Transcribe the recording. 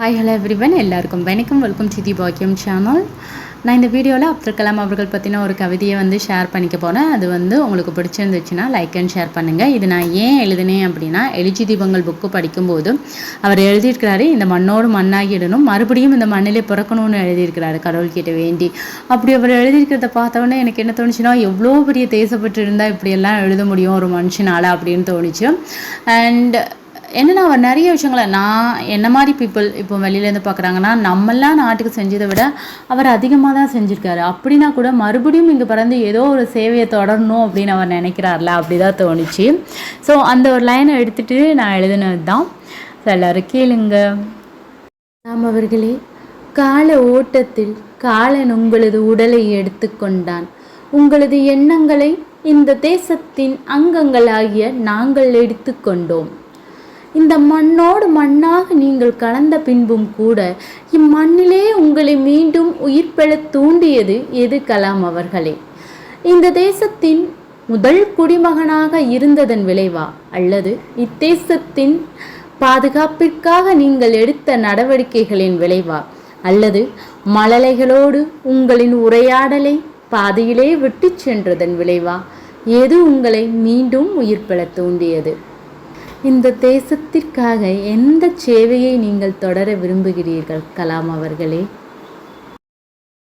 Hi hello everyone எல்லாருக்கும் வணக்கம். Welcome Sidi பாக்கியம் சேனல் நான் இந்த வீடியோவில் அப்துல் கலாம் அவர்கள் பற்றின ஒரு கவிதையை வந்து ஷேர் பண்ணிக்க போகிறேன் அது வந்து உங்களுக்கு பிடிச்சிருந்துச்சுன்னா லைக் அண்ட் ஷேர் பண்ணுங்கள் இது நான் ஏன் எழுதினேன் அப்படின்னா எழுச்சி தீபங்கள் புக்கு படிக்கும்போது அவர் எழுதியிருக்கிறாரு இந்த மண்ணோடு மண்ணாகிடணும். மறுபடியும் இந்த மண்ணிலே பிறக்கணும்னு எழுதியிருக்கிறாரு கடவுள்கிட்ட வேண்டி. அப்படி அவர் எழுதியிருக்கிறத பார்த்தோன்னே எனக்கு என்ன தோணுச்சுன்னா எவ்வளோ பெரிய தேசப்பட்டு இருந்தால் இப்படியெல்லாம் எழுத முடியும் ஒரு மனுஷனால் அப்படின்னு தோணுச்சு. அண்ட் என்னென்னா அவர் நிறைய விஷயங்களை நான் என்ன மாதிரி பீப்புள் இப்போ வெளியிலேருந்து பார்க்குறாங்கன்னா நம்மெல்லாம் நாட்டுக்கு செஞ்சதை விட அவர் அதிகமாக தான் செஞ்சுருக்காரு. அப்படின்னா கூட மறுபடியும் இங்கே பிறந்து ஏதோ ஒரு சேவையை தொடரணும் அப்படின்னு அவர் நினைக்கிறார்ல அப்படி தான் தோணுச்சு. ஸோ அந்த ஒரு லைனை எடுத்துகிட்டு நான் எழுதினது தான். ஸோ எல்லோரும் கேளுங்க. நாம் அவர்களே கால ஓட்டத்தில் காலன் உங்களது உடலை எடுத்துக்கொண்டான் உங்களது எண்ணங்களை இந்த தேசத்தின் அங்கங்களாகிய நாங்கள் எடுத்துக்கொண்டோம் இந்த மண்ணோடு மண்ணாக நீங்கள் கலந்த பின்பும் கூட இம்மண்ணிலே உங்களை மீண்டும் உயிர் தூண்டியது எது கலாம் அவர்களே? இந்த தேசத்தின் முதல் குடிமகனாக இருந்ததன் விளைவா? அல்லது இத்தேசத்தின் பாதுகாப்பிற்காக நீங்கள் எடுத்த நடவடிக்கைகளின் விளைவா? அல்லது மழலைகளோடு உங்களின் உரையாடலை பாதையிலே விட்டுச் சென்றதன் விளைவா? எது உங்களை மீண்டும் உயிர் தூண்டியது? இந்த தேசத்திற்காக எந்த சேவையை நீங்கள் தொடர விரும்புகிறீர்கள் கலாம் அவர்களே?